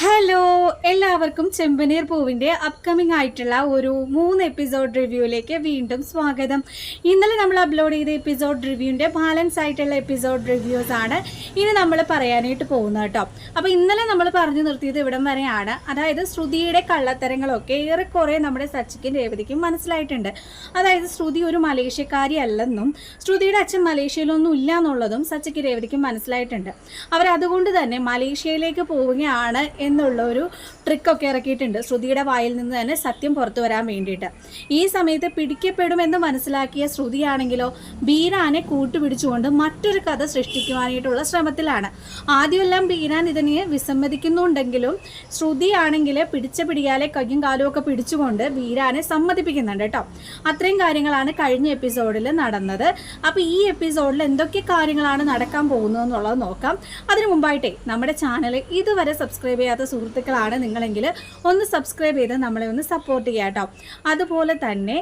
Hello എല്ലാവർക്കും ചെമ്പനീർ പൂവിന്റെ upcoming ആയിട്ടുള്ള ഒരു മൂന്ന് എപ്പിസോഡ് റിവ്യൂയിലേക്ക് വീണ്ടും സ്വാഗതം. ഇന്നലെ നമ്മൾ അപ്ലോഡ് ചെയ്ത എപ്പിസോഡ് റിവ്യൂവിന്റെ ബാലൻസ് ആയിട്ടുള്ള എപ്പിസോഡ് റിവ്യൂസ് ആണ് ഇനി നമ്മൾ പറയാനായിട്ട് പോകുന്നത് കേട്ടോ. അപ്പോൾ ഇന്നലെ നമ്മൾ പറഞ്ഞു നിർത്തിയത് ഇവിടം വരെയാണ്. അതായത് ശ്രുതിയുടെ കള്ളത്തരങ്ങളൊക്കെ ഏറെക്കുറെ നമ്മുടെ സച്ചിക്കും രേവതിക്കും മനസ്സിലായിട്ടുണ്ട്. അതായത് ശ്രുതി ഒരു മലേഷ്യക്കാരി അല്ലെന്നും ശ്രുതിയുടെ അച്ഛൻ മലേഷ്യയിലൊന്നും ഇല്ല എന്നുള്ളതും സച്ചിക്ക് രേവതിക്കും മനസ്സിലായിട്ടുണ്ട്. അവരതുകൊണ്ട് തന്നെ മലേഷ്യയിലേക്ക് പോവുകയാണ് എന്നുള്ള ഒരു ട്രിക്കൊക്കെ ഇറക്കിയിട്ടുണ്ട്. ശ്രുതിയുടെ വായിൽ നിന്ന് തന്നെ സത്യം പുറത്തു വരാൻ വേണ്ടിയിട്ട്. ഈ സമയത്ത് പിടിക്കപ്പെടുമെന്ന് മനസ്സിലാക്കിയ ശ്രുതിയാണെങ്കിലോ ബീരാനെ കൂട്ടുപിടിച്ചുകൊണ്ട് മറ്റൊരു കഥ സൃഷ്ടിക്കുവാനായിട്ടുള്ള ശ്രമത്തിലാണ്. ആദ്യമെല്ലാം ബീരാൻ ഇതിനെ വിസമ്മതിക്കുന്നുണ്ടെങ്കിലും ശ്രുതിയാണെങ്കിൽ പിടിച്ച പിടിയാലെ കയ്യും കാലും ഒക്കെ പിടിച്ചുകൊണ്ട് ബീരാനെ സമ്മതിപ്പിക്കുന്നുണ്ട് കേട്ടോ. അത്രയും കാര്യങ്ങളാണ് കഴിഞ്ഞ എപ്പിസോഡിൽ നടന്നത്. അപ്പോൾ ഈ എപ്പിസോഡിൽ എന്തൊക്കെ കാര്യങ്ങളാണ് നടക്കാൻ പോകുന്നത് എന്നുള്ളത് നോക്കാം. അതിനു മുമ്പായിട്ടേ നമ്മുടെ ചാനൽ ഇതുവരെ സബ്സ്ക്രൈബ് ചെയ്യാത്ത സുഹൃത്തുക്കളാണ് നിങ്ങളെങ്കിൽ ഒന്ന് സബ്സ്ക്രൈബ് ചെയ്ത് നമ്മളെ ഒന്ന് സപ്പോർട്ട് ചെയ്യുക കേട്ടോ. അതുപോലെ തന്നെ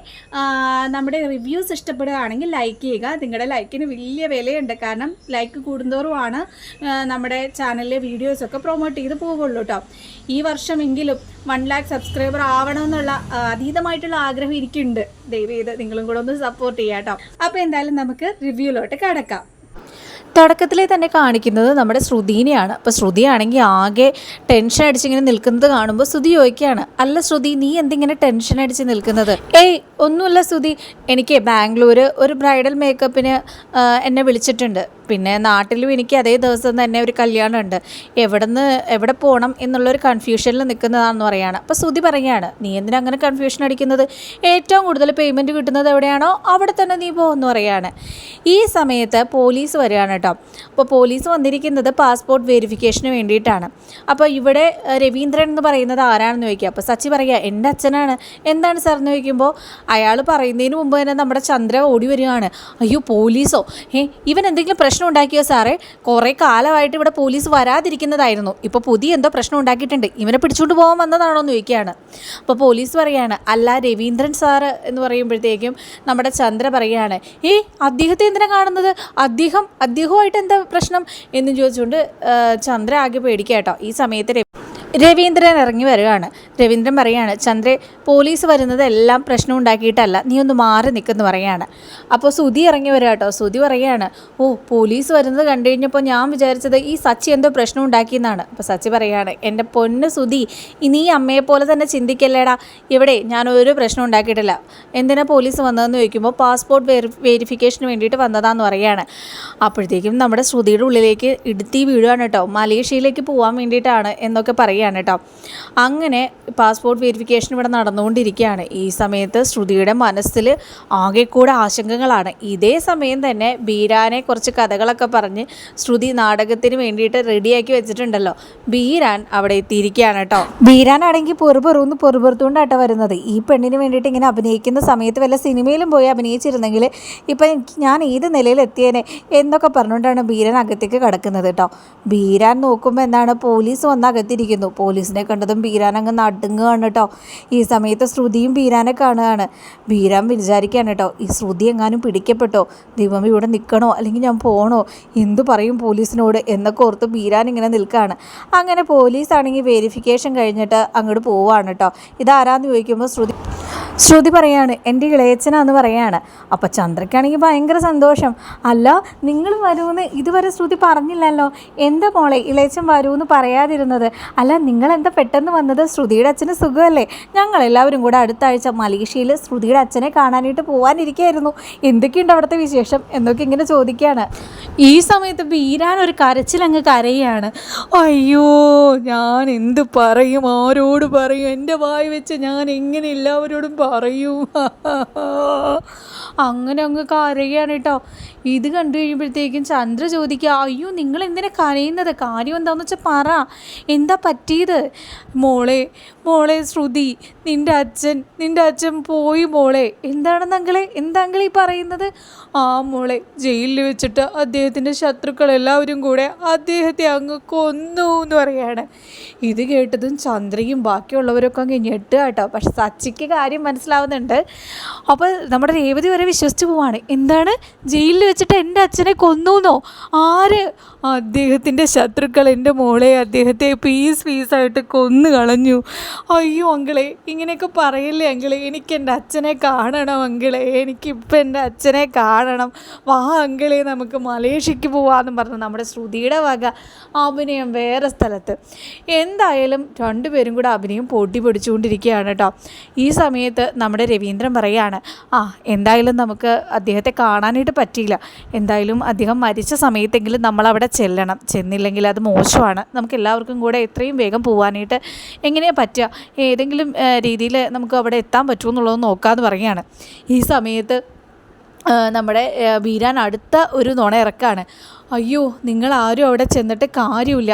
നമ്മുടെ റിവ്യൂസ് ഇഷ്ടപ്പെടുകയാണെങ്കിൽ ലൈക്ക് ചെയ്യുക. നിങ്ങളുടെ ലൈക്കിന് വലിയ വിലയുണ്ട്. കാരണം ലൈക്ക് കൂടുന്തോറുമാണ് നമ്മുടെ ചാനലിലെ വീഡിയോസൊക്കെ പ്രൊമോട്ട് ചെയ്ത് പോകുള്ളൂ കേട്ടോ. ഈ വർഷമെങ്കിലും വൺ ലാക്ക് സബ്സ്ക്രൈബർ ആവണമെന്നുള്ള അതീതമായിട്ടുള്ള ആഗ്രഹം ഇരിക്കുന്നുണ്ട് ദയവ് ചെയ്ത് നിങ്ങളും കൂടെ ഒന്ന് സപ്പോർട്ട് ചെയ്യാം കേട്ടോ. അപ്പോൾ എന്തായാലും നമുക്ക് റിവ്യൂലോട്ട് കിടക്കാം. തുടക്കത്തിലെ തന്നെ കാണിക്കുന്നത് നമ്മുടെ ശ്രുതിനെയാണ്. അപ്പോൾ ശ്രുതിയാണെങ്കിൽ ആകെ ടെൻഷൻ അടിച്ചിങ്ങനെ നിൽക്കുന്നത് കാണുമ്പോൾ ശ്രുതി ചോദിക്കുകയാണ് അല്ല ശ്രുതി നീ എന്തിങ്ങനെ ടെൻഷൻ അടിച്ച് നിൽക്കുന്നത്? ഏയ് ഒന്നുമില്ല ശ്രുതി. എനിക്ക് ബാംഗ്ലൂർ ഒരു ബ്രൈഡൽ മേക്കപ്പിന് എന്നെ വിളിച്ചിട്ടുണ്ട്. പിന്നെ നാട്ടിലും എനിക്ക് അതേ ദിവസം തന്നെ ഒരു കല്യാണം ഉണ്ട് എവിടെ നിന്ന് എവിടെ പോകണം എന്നുള്ളൊരു കൺഫ്യൂഷനിൽ നിൽക്കുന്നതാണെന്ന് പറയുകയാണ് അപ്പോൾ ശ്രുതി പറയുകയാണ് നീ എന്തിനാ അങ്ങനെ കൺഫ്യൂഷൻ അടിക്കുന്നത്? ഏറ്റവും കൂടുതൽ പേയ്മെന്റ് കിട്ടുന്നത് എവിടെയാണോ അവിടെ തന്നെ നീ പോകുമെന്ന് പറയുകയാണ് ഈ സമയത്ത് പോലീസ് വരികയാണ് കേട്ടോ. അപ്പോൾ പോലീസ് വന്നിരിക്കുന്നത് പാസ്പോർട്ട് വെരിഫിക്കേഷന് വേണ്ടിയിട്ടാണ്. അപ്പോൾ ഇവിടെ രവീന്ദ്രൻ എന്ന് പറയുന്നത് ആരാണെന്ന് ചോദിക്കുക അപ്പോൾ സച്ചി പറയുക എന്റെ അച്ഛനാണ്. എന്താണ് സാർ എന്ന് ചോദിക്കുമ്പോൾ അയാൾ പറയുന്നതിന് മുമ്പ് തന്നെ നമ്മുടെ ചന്ദ്ര ഓടി വരികയാണ്. അയ്യോ പോലീസോ? ഏ ഇവൻ എന്തെങ്കിലും പ്രശ്നം ഉണ്ടാക്കിയോ സാറേ? കുറേ കാലമായിട്ട് ഇവിടെ പോലീസ് വരാതിരിക്കുന്നതായിരുന്നു. ഇപ്പോൾ പുതിയ എന്തോ പ്രശ്നം ഉണ്ടാക്കിയിട്ടുണ്ട്. ഇവനെ പിടിച്ചുകൊണ്ട് പോകാൻ വന്നതാണോ എന്ന് ചോദിക്കുകയാണ്. അപ്പോൾ പോലീസ് പറയുകയാണ് അല്ല രവീന്ദ്രൻ സാറ് എന്ന് പറയുമ്പോഴത്തേക്കും നമ്മുടെ ചന്ദ്ര പറയുകയാണ് ഏ അദ്ദേഹത്തെ എന്തിനാ കാണുന്നത്? അദ്ദേഹം അദ്ദേഹവുമായിട്ട് എന്താ പ്രശ്നം? എന്ന് ചോദിച്ചുകൊണ്ട് ചന്ദ്ര ആകെ പേടിക്കാട്ടോ ഈ സമയത്ത് രവീന്ദ്രൻ ഇറങ്ങി വരികയാണ്. രവീന്ദ്രൻ പറയാണ് ചന്ദ്ര പോലീസ് വരുന്നത് എല്ലാം പ്രശ്നം ഉണ്ടാക്കിയിട്ടല്ല. നീ ഒന്ന് മാറി നിൽക്കുന്നു പറയാണ്. അപ്പോൾ സുധി ഇറങ്ങി വരിക കേട്ടോ. സുധി പറയാണ് ഓ പോലീസ് വരുന്നത് കണ്ടു കഴിഞ്ഞപ്പോൾ ഞാൻ വിചാരിച്ചത് ഈ സച്ചി എന്തോ പ്രശ്നം ഉണ്ടാക്കിയെന്നാണ് അപ്പോൾ സച്ചി പറയാണ് എന്റെ പൊന്ന് സുധി ഇനി ഈ അമ്മയെ പോലെ തന്നെ ചിന്തിക്കല്ലേടാ? ഇവിടെ ഞാൻ ഒരു പ്രശ്നം ഉണ്ടാക്കിയിട്ടില്ല. എന്തിനാ പോലീസ് വന്നതെന്ന് ചോദിക്കുമ്പോൾ പാസ്പോർട്ട് വെരി വെരിഫിക്കേഷന് വേണ്ടിയിട്ട് വന്നതാന്ന് പറയാണ്. അപ്പോഴത്തേക്കും നമ്മുടെ ശ്രുതിയുടെ ഉള്ളിലേക്ക് ഇടുത്തി വീഴുകയാണ് കേട്ടോ. മലേഷ്യയിലേക്ക് പോകാൻ വേണ്ടിയിട്ടാണ് എന്നൊക്കെ പറയുകയാണ് കേട്ടോ. അങ്ങനെ പാസ്പോർട്ട് വെരിഫിക്കേഷൻ ഇവിടെ നടന്നുകൊണ്ടിരിക്കുകയാണ്. ഈ സമയത്ത് ശ്രുതിയുടെ മനസ്സിൽ ആകെ കൂടെ ആശങ്കകളാണ്. ഇതേ സമയം തന്നെ ബീരാനെ കുറച്ച് കഥകളൊക്കെ പറഞ്ഞ് ശ്രുതി നാടകത്തിന് വേണ്ടിയിട്ട് റെഡിയാക്കി വെച്ചിട്ടുണ്ടല്ലോ. ബീരാൻ അവിടെ എത്തിയിരിക്കുകയാണ് കേട്ടോ. ബീരാനാണെങ്കിൽ പൊറുപൊറുന്ന് പൊറുപെറുത്തുകൊണ്ടാട്ട വരുന്നത്. ഈ പെണ്ണിന് വേണ്ടിയിട്ട് ഇങ്ങനെ അഭിനയിക്കുന്ന സമയത്ത് വല്ല സിനിമയിലും പോയി അഭിനയിച്ചിരുന്നെങ്കിൽ ഇപ്പം ഞാൻ ഏത് നിലയിൽ എത്തിയേനെ എന്നൊക്കെ പറഞ്ഞുകൊണ്ടാണ് ബീരാൻ അകത്തേക്ക് കിടക്കുന്നത് കേട്ടോ. ബീരാൻ നോക്കുമ്പോൾ എന്താണ്? പോലീസ് വന്ന് അകത്തിരിക്കുന്നു. പോലീസിനെ കണ്ടതും ബീരാൻ അങ്ങ് നടുങ്ങുകയാണ് കേട്ടോ. ഈ സമയത്ത് ശ്രുതിയും ബീരാനെ കാണുകയാണ്. ബീരാൻ വിചാരിക്കുകയാണ് കേട്ടോ ഈ ശ്രുതി എങ്ങാനും പിടിക്കപ്പെട്ടോ? ദൈവം ഇവിടെ നിൽക്കണോ? അല്ലെങ്കിൽ ഞാൻ പോകണോ എന്തു പറയും പോലീസിനോട്? എന്നൊക്കെ ഓർത്ത് ബീരാൻ ഇങ്ങനെ നിൽക്കുകയാണ്. അങ്ങനെ പോലീസാണെങ്കിൽ വെരിഫിക്കേഷൻ കഴിഞ്ഞിട്ട് അങ്ങോട്ട് പോവുകയാണ് കേട്ടോ. ഇതാരാന്ന് ചോദിക്കുമ്പോൾ ശ്രുതി ശ്രുതി പറയാണ് എന്റെ ഇളയച്ചനാന്ന് പറയാണ്. അപ്പോൾ ചന്ദ്രയ്ക്കാണെങ്കിൽ ഭയങ്കര സന്തോഷം. അല്ല നിങ്ങൾ വരുമെന്ന് ഇതുവരെ ശ്രുതി പറഞ്ഞില്ലല്ലോ. എന്താ മോളെ ഇളയച്ചൻ വരുമെന്ന് പറയാതിരുന്നത്? അല്ല നിങ്ങൾ എന്താ പെട്ടെന്ന് വന്നത്? ശ്രുതിയുടെ അച്ഛന് സുഖമല്ലേ? ഞങ്ങളെല്ലാവരും കൂടെ അടുത്ത ആഴ്ച മലേഷ്യയിൽ ശ്രുതിയുടെ അച്ഛനെ കാണാനായിട്ട് പോകാനിരിക്കുകയായിരുന്നു എന്തൊക്കെയുണ്ട് അവിടുത്തെ വിശേഷം? എന്നൊക്കെ ഇങ്ങനെ ചോദിക്കുകയാണ് ഈ സമയത്ത് ബീരാൻ ഒരു കരച്ചിലങ്ങ് കരയാണ്. അയ്യോ ഞാൻ എന്ത് പറയും? ആരോട് പറയും? എന്റെ വായി വെച്ച് ഞാൻ എങ്ങനെ എല്ലാവരോടും പറയും? അങ്ങനെ അങ്ങ് കരയാണ് കേട്ടോ. ഇത് കണ്ടു കഴിയുമ്പോഴത്തേക്കും ചന്ദ്ര ചോദിക്കുക അയ്യോ നിങ്ങൾ എന്തിനാ കരയുന്നത്? കാര്യം എന്താണെന്ന് വെച്ചാൽ പറ. എന്താ പറ്റിയത്? മോളെ മോളെ ശ്രുതി നിന്റെ അച്ഛൻ നിന്റെ അച്ഛൻ പോയി മോളെ. എന്താണെന്ന് അങ്കിളെ എന്താങ്കളീ പറയുന്നത്? ആ മോളെ ജയിലിൽ വെച്ചിട്ട് അദ്ദേഹത്തിന്റെ ശത്രുക്കൾ എല്ലാവരും കൂടെ അദ്ദേഹത്തെ അങ്ങ് കൊന്നു എന്ന് പറയാണ്. ഇത് കേട്ടതും ചന്ദ്രയും ബാക്കിയുള്ളവരൊക്കെ അങ്ങ് ഞെട്ടുക കേട്ടോ. പക്ഷെ സച്ചിക്ക് കാര്യം മനസ്സിലാവുന്നുണ്ട്. അപ്പോൾ നമ്മുടെ രേവതി വരെ വിശ്വസിച്ച് പോവാണ്. എന്താണ്? ജയിലിൽ വെച്ചിട്ട് എന്റെ അച്ഛനെ കൊന്നു എന്നോ? ആര്? അദ്ദേഹത്തിന്റെ ശത്രുക്കൾ എന്റെ മോളെ അദ്ദേഹത്തെ പീസ് പീസായിട്ട് കൊന്നു കളഞ്ഞു അയ്യോ അങ്കിളെ ഇങ്ങനെയൊക്കെ പറയില്ലേ അങ്കിളെ? എനിക്ക് എന്റെ അച്ഛനെ കാണണം അങ്കിളെ. എനിക്കിപ്പോൾ എന്റെ അച്ഛനെ കാണണം. വാ അങ്കിളെ നമുക്ക് മലേഷ്യക്ക് പോവാമെന്ന് പറഞ്ഞു നമ്മുടെ ശ്രുതിയുടെ വക അഭിനയം വേറെ സ്ഥലത്ത്. എന്തായാലും രണ്ടുപേരും കൂടെ അഭിനയം പൊട്ടി പിടിച്ചുകൊണ്ടിരിക്കുകയാണ് കേട്ടോ. ഈ സമയത്ത് നമ്മുടെ രവീന്ദ്രൻ പറയാണ് ആ എന്തായാലും നമുക്ക് അദ്ദേഹത്തെ കാണാനായിട്ട് പറ്റിയില്ല. എന്തായാലും അദ്ദേഹം മരിച്ച സമയത്തെങ്കിലും നമ്മളവിടെ ചെല്ലണം. ചെന്നില്ലെങ്കിൽ അത് മോശമാണ്. നമുക്ക് എല്ലാവർക്കും കൂടെ എത്രയും വേഗം പോകാനായിട്ട് എങ്ങനെയാണ് പറ്റുക? ഏതെങ്കിലും രീതിയിൽ നമുക്ക് അവിടെ എത്താൻ പറ്റുമോ എന്നുള്ളത് നോക്കാമെന്ന് പറയുകയാണ്. ഈ സമയത്ത് നമ്മുടെ വീരാൻ അടുത്ത ഒരു നുണ ഇറക്കാണ്. അയ്യോ നിങ്ങൾ ആരും അവിടെ ചെന്നിട്ട് കാര്യമില്ല.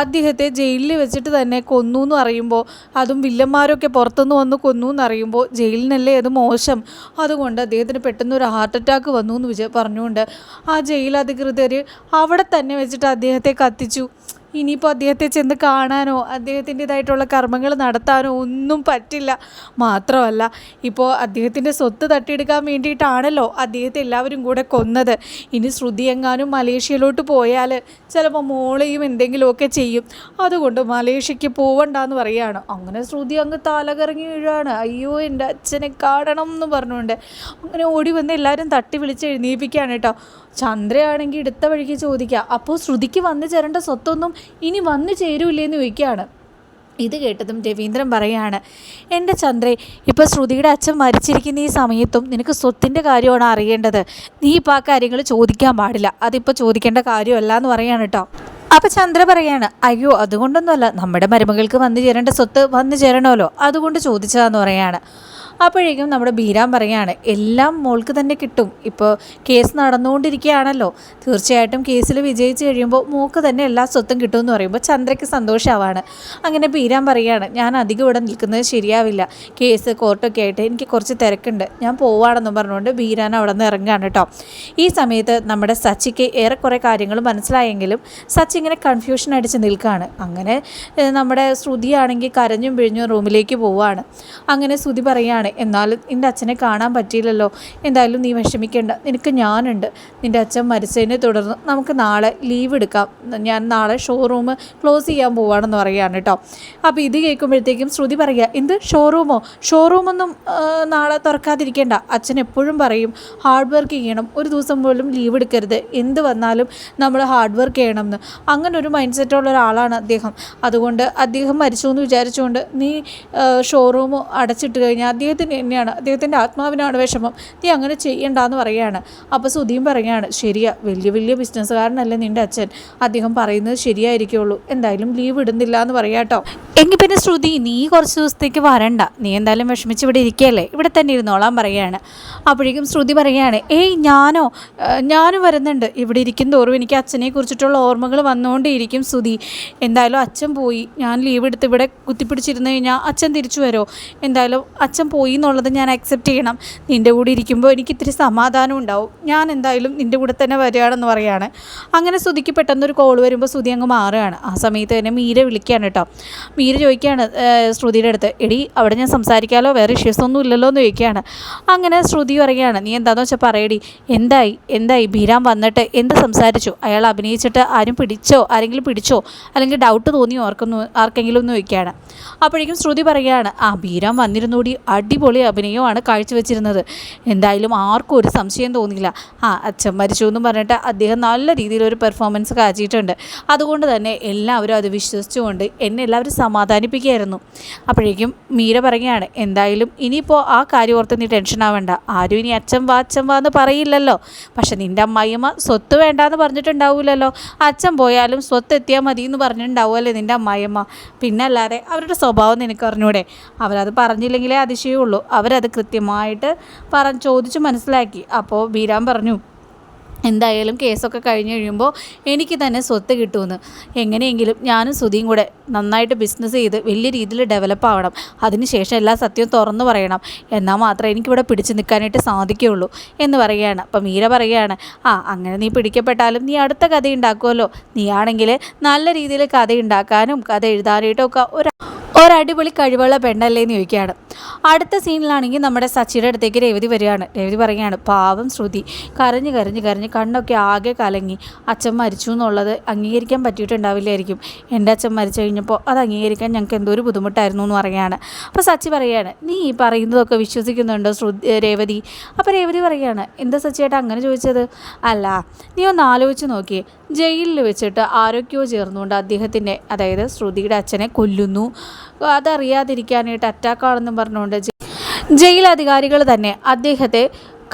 അദ്ദേഹത്തെ ജയിലിൽ വെച്ചിട്ട് തന്നെ കൊന്നു എന്ന് അറിയുമ്പോൾ അതും വില്ലന്മാരൊക്കെ പുറത്തുനിന്ന് വന്ന് കൊന്നു എന്ന് അറിയുമ്പോൾ ജയിലിനല്ലേ അത് മോശം? അതുകൊണ്ട് അദ്ദേഹത്തിന് പെട്ടെന്ന് ഒരു ഹാർട്ട് അറ്റാക്ക് വന്നു എന്ന് വിചാ പറഞ്ഞുകൊണ്ട് ആ ജയിൽ അധികൃതർ അവിടെ തന്നെ വെച്ചിട്ട് അദ്ദേഹത്തെ കത്തിച്ചു. ഇനിയിപ്പോൾ അദ്ദേഹത്തെ ചെന്ന് കാണാനോ അദ്ദേഹത്തിന്റെതായിട്ടുള്ള കർമ്മങ്ങൾ നടത്താനോ ഒന്നും പറ്റില്ല. മാത്രമല്ല ഇപ്പോൾ അദ്ദേഹത്തിന്റെ സ്വത്ത് തട്ടിയെടുക്കാൻ വേണ്ടിയിട്ടാണല്ലോ അദ്ദേഹത്തെ എല്ലാവരും കൂടെ കൊന്നത്. ഇനി ശ്രുതി എങ്ങാനും മലേഷ്യയിലോട്ട് പോയാൽ ചിലപ്പോൾ മോളെയും എന്തെങ്കിലുമൊക്കെ ചെയ്യും. അതുകൊണ്ട് മലേഷ്യക്ക് പോവണ്ടെന്ന് പറയുകയാണ് അങ്ങനെ ശ്രുതി അങ്ങ് തലകറങ്ങി വീഴുകയാണ് അയ്യോ എന്റെ അച്ഛനെ കാണണം എന്ന് പറഞ്ഞുകൊണ്ട്. അങ്ങനെ ഓടി വന്ന് എല്ലാവരും തട്ടി വിളിച്ച് എഴുന്നേൽപ്പിക്കുകയാണ് കേട്ടോ. ചന്ദ്രയാണെങ്കിൽ എടുത്ത വഴിക്ക് ചോദിക്കുക അപ്പോൾ ശ്രുതിക്ക് വന്നു ചേരേണ്ട സ്വത്തൊന്നും ഇനി വന്നു ചേരൂല്ലേന്ന് ചോദിക്കുകയാണ്. ഇത് കേട്ടതും രവീന്ദ്രൻ പറയാണ് എന്റെ ചന്ദ്രേ ഇപ്പോൾ ശ്രുതിയുടെ അച്ഛൻ മരിച്ചിരിക്കുന്ന ഈ സമയത്തും നിനക്ക് സ്വത്തിന്റെ കാര്യമാണ് അറിയേണ്ടത്. നീ ഇപ്പോൾ ആ കാര്യങ്ങൾ ചോദിക്കാൻ പാടില്ല. അതിപ്പോൾ ചോദിക്കേണ്ട കാര്യമല്ല എന്ന് പറയാണ് കേട്ടോ. അപ്പം ചന്ദ്ര പറയാണ് അയ്യോ അതുകൊണ്ടൊന്നുമല്ല. നമ്മുടെ മരുമകൾക്ക് വന്നു ചേരേണ്ട സ്വത്ത് വന്നു ചേരണമല്ലോ. അതുകൊണ്ട് ചോദിച്ചതാന്ന് പറയാണ്. അപ്പോഴേക്കും നമ്മുടെ ബീരാൻ പറയുകയാണ് എല്ലാം മോൾക്ക് തന്നെ കിട്ടും. ഇപ്പോൾ കേസ് നടന്നുകൊണ്ടിരിക്കുകയാണല്ലോ. തീർച്ചയായിട്ടും കേസിൽ വിജയിച്ച് കഴിയുമ്പോൾ മോൾക്ക് തന്നെ എല്ലാ സ്വത്തും കിട്ടുമെന്ന് പറയുമ്പോൾ ചന്ദ്രയ്ക്ക് സന്തോഷമാവാണ്. അങ്ങനെ ബീരാൻ പറയുകയാണ് ഞാൻ അധികം ഇവിടെ നിൽക്കുന്നത് ശരിയാവില്ല. കേസ് കോർട്ടൊക്കെ ആയിട്ട് എനിക്ക് കുറച്ച് തിരക്കുണ്ട്. ഞാൻ പോവാണെന്നും പറഞ്ഞുകൊണ്ട് ബീരാൻ അവിടെ നിന്ന് ഇറങ്ങുകയാണ് കേട്ടോ. ഈ സമയത്ത് നമ്മുടെ സച്ചിക്ക് ഏറെക്കുറെ കാര്യങ്ങൾ മനസ്സിലായെങ്കിലും സച്ചി ഇങ്ങനെ കൺഫ്യൂഷൻ അടിച്ച് നിൽക്കുകയാണ്. അങ്ങനെ നമ്മുടെ ശ്രുതിയാണെങ്കിൽ കരഞ്ഞും പിഴിഞ്ഞും റൂമിലേക്ക് പോവുകയാണ്. അങ്ങനെ ശ്രുതി പറയാണ് എന്നാലും നിന്റെ അച്ഛനെ കാണാൻ പറ്റിയില്ലല്ലോ. എന്തായാലും നീ വിഷമിക്കേണ്ട. നിനക്ക് ഞാനുണ്ട്. നിന്റെ അച്ഛൻ മരിച്ചതിനെ തുടർന്ന് നമുക്ക് നാളെ ലീവ് എടുക്കാം. ഞാൻ നാളെ ഷോറൂം ക്ലോസ് ചെയ്യാൻ പോവാണെന്ന് പറയുകയാണ് കേട്ടോ. അപ്പോൾ ഇത് കേൾക്കുമ്പോഴത്തേക്കും ശ്രുതി പറയുക എന്ത്? ഷോറൂമോ ഷോറൂമൊന്നും നാളെ തുറക്കാതിരിക്കേണ്ട. അച്ഛൻ എപ്പോഴും പറയും ഹാർഡ് വർക്ക് ചെയ്യണം. ഒരു ദിവസം പോലും ലീവ് എടുക്കരുത്. എന്ത് വന്നാലും നമ്മൾ ഹാർഡ് വർക്ക് ചെയ്യണം എന്ന് അങ്ങനെ ഒരു മൈൻഡ് സെറ്റുള്ള ഒരാളാണ് അദ്ദേഹം. അതുകൊണ്ട് അദ്ദേഹം മരിച്ചു എന്ന് വിചാരിച്ചുകൊണ്ട് നീ ഷോറൂം അടച്ചിട്ട് കഴിഞ്ഞാൽ അദ്ദേഹത്തിന് തന്നെയാണ് അദ്ദേഹത്തിന്റെ ആത്മാവിനാണ് വിഷമം. നീ അങ്ങനെ ചെയ്യണ്ടെന്ന് പറയുകയാണ്. അപ്പോൾ സുധിയും പറയുകയാണ് ശരിയാ വലിയ വലിയ ബിസിനസ്സുകാരനല്ലേ നിന്റെ അച്ഛൻ. അദ്ദേഹം പറയുന്നത് ശരിയായിരിക്കുള്ളൂ. എന്തായാലും ലീവ് ഇടുന്നില്ല എന്ന് പറയാട്ടോ എങ്കിൽ പിന്നെ ശ്രുതി നീ കുറച്ച് ദിവസത്തേക്ക് വരണ്ട. നീ എന്തായാലും വിഷമിച്ച് ഇവിടെ ഇരിക്കുകയല്ലേ? ഇവിടെ തന്നെ ഇരുന്നോളാൻ പറയുകയാണ്. അപ്പോഴേക്കും ശ്രുതി പറയുകയാണ് ഏയ് ഞാനോ? ഞാനും വരുന്നുണ്ട്. ഇവിടെ ഇരിക്കും തോറും എനിക്ക് അച്ഛനെ കുറിച്ചിട്ടുള്ള ഓർമ്മകൾ വന്നുകൊണ്ടേയിരിക്കും ശ്രുതി. എന്തായാലും അച്ഛൻ പോയി. ഞാൻ ലീവ് എടുത്ത് ഇവിടെ കുത്തിപ്പിടിച്ചിരുന്നു കഴിഞ്ഞാൽ അച്ഛൻ തിരിച്ചു വരുമോ? എന്തായാലും അച്ഛൻ പോയി എന്നുള്ളത് ഞാൻ അക്സെപ്റ്റ് ചെയ്യണം. നിന്റെ കൂടെ ഇരിക്കുമ്പോൾ എനിക്ക് ഇത്തിരി സമാധാനം ഉണ്ടാവും. ഞാൻ എന്തായാലും നിന്റെ കൂടെ തന്നെ വരികയാണെന്ന് പറയാണ്. അങ്ങനെ ശ്രുതിക്ക് പെട്ടെന്നൊരു കോൾ വരുമ്പോൾ ശ്രുതി അങ്ങ് മാറുകയാണ്. ആ സമയത്ത് തന്നെ മീര വിളിക്കുകയാണ് കേട്ടോ. മീര ചോദിക്കുകയാണ് ശ്രുതിയുടെ അടുത്ത് എടി അവിടെ ഞാൻ സംസാരിക്കാമല്ലോ വേറെ ഇഷ്യൂസ് ഒന്നും ഇല്ലല്ലോ? എന്ന് ചോദിക്കുകയാണ്. അങ്ങനെ ശ്രുതി പറയുകയാണ് നീ എന്താണെന്ന് വെച്ചാൽ പറയടി. എന്തായി? എന്തായി? ബീരാൻ വന്നിട്ട് എന്ത് സംസാരിച്ചു? അയാൾ അഭിനയിച്ചിട്ട് ആരും പിടിച്ചോ? ആരെങ്കിലും പിടിച്ചോ? അല്ലെങ്കിൽ ഡൗട്ട് തോന്നിയോ ആർക്കൊന്നും ആർക്കെങ്കിലും? ഒന്ന് ചോദിക്കുകയാണ്. അപ്പോഴേക്കും ശ്രുതി പറയുകയാണ് ആ ബീരാൻ വന്നിരുന്നൂടി. അടിപൊളി അഭിനയമാണ് കാഴ്ചവെച്ചിരുന്നത്. എന്തായാലും ആർക്കും ഒരു സംശയം തോന്നിയില്ല. ആ അച്ഛൻ മരിച്ചു എന്നും പറഞ്ഞിട്ട് അദ്ദേഹം നല്ല രീതിയിലൊരു പെർഫോമൻസ് കാച്ചിയിട്ടുണ്ട് അതുകൊണ്ട് തന്നെ എല്ലാവരും അത് വിശ്വസിച്ചുകൊണ്ട് എന്നെ എല്ലാവരും സമാധാനിപ്പിക്കുകയായിരുന്നു. അപ്പോഴേക്കും മീര പറയുകയാണ് എന്തായാലും ഇനിയിപ്പോൾ ആ കാര്യം ഓർത്ത് നീ ടെൻഷൻ ആവേണ്ട. ആരും ഇനി അച്ഛൻ വാ അച്ഛൻ വാ എന്ന് പറയില്ലല്ലോ. പക്ഷെ നിന്റെ അമ്മായിയമ്മ സ്വത്ത് വേണ്ട എന്ന് പറഞ്ഞിട്ടുണ്ടാവില്ലല്ലോ അച്ഛൻ പോയാലും സ്വത്ത് എത്തിയാൽ മതി എന്ന് പറഞ്ഞിട്ടുണ്ടാവുമല്ലേ നിന്റെ അമ്മായിയമ്മ. പിന്നെ അല്ലാതെ അവരുടെ സ്വഭാവം നിനക്ക് അറിഞ്ഞൂടെ. അവരത് പറഞ്ഞില്ലെങ്കിലേ അതിശയമുള്ളൂ. അവരത് കൃത്യമായിട്ട് പറ ചോദിച്ച് മനസ്സിലാക്കി. അപ്പോൾ ബീരാൻ പറഞ്ഞു എന്തായാലും കേസൊക്കെ കഴിഞ്ഞ് കഴിയുമ്പോൾ എനിക്ക് തന്നെ സ്വത്ത് കിട്ടുമെന്ന് എങ്ങനെയെങ്കിലും ഞാനും സുധിയും കൂടെ നന്നായിട്ട് ബിസിനസ് ചെയ്ത് വലിയ രീതിയിൽ ഡെവലപ്പ് ആവണം. അതിനുശേഷം എല്ലാ സത്യവും തുറന്നു പറയണം. എന്നാൽ മാത്രമേ എനിക്കിവിടെ പിടിച്ചു നിൽക്കാനായിട്ട് സാധിക്കുകയുള്ളൂ എന്ന് പറയുകയാണ്. അപ്പം മീര പറയുകയാണ് ആ അങ്ങനെ നീ പിടിക്കപ്പെട്ടാലും നീ അടുത്ത കഥ ഉണ്ടാക്കുമല്ലോ. നീയാണെങ്കിൽ നല്ല രീതിയിൽ കഥ ഉണ്ടാക്കാനും കഥ എഴുതാനായിട്ടും ഒക്കെ ഒരു ഒരടിപൊളി കഴിവുള്ള പെണ്ണല്ലേ എന്ന് ചോദിക്കുകയാണ്. അടുത്ത സീനിലാണെങ്കിൽ നമ്മുടെ സച്ചിയുടെ അടുത്തേക്ക് രേവതി വരികയാണ്. രേവതി പറയുകയാണ് പാവം ശ്രുതി കരഞ്ഞ് കരഞ്ഞ് കരഞ്ഞ് കണ്ണൊക്കെ ആകെ കലങ്ങി. അച്ഛൻ മരിച്ചു എന്നുള്ളത് അംഗീകരിക്കാൻ പറ്റിയിട്ടുണ്ടാവില്ലായിരിക്കും. എന്റെ അച്ഛൻ മരിച്ചു കഴിഞ്ഞപ്പോൾ അത് അംഗീകരിക്കാൻ ഞങ്ങൾക്ക് എന്തോ ഒരു ബുദ്ധിമുട്ടായിരുന്നു എന്ന് പറയുകയാണ്. അപ്പോൾ സച്ചി പറയുകയാണ് നീ ഈ പറയുന്നതൊക്കെ വിശ്വസിക്കുന്നുണ്ടോ ശ്രുതി രേവതി? അപ്പോൾ രേവതി പറയുകയാണ് എന്താ സച്ചിയേട്ടാ അങ്ങനെ ചോദിച്ചത്? അല്ല നീ ഒന്ന് ആലോചിച്ച് നോക്കിയേ. ജയിലിൽ വെച്ചിട്ട് ആരൊക്കെയോ ചേർന്നുകൊണ്ട് അദ്ദേഹത്തിന്റെ അതായത് ശ്രുതിയുടെ അച്ഛനെ കൊല്ലുന്നു. അതറിയാതിരിക്കാനായിട്ട് അറ്റാക്കാണെന്നും പറഞ്ഞുകൊണ്ട് ജയിൽ അധികാരികൾ തന്നെ അദ്ദേഹത്തെ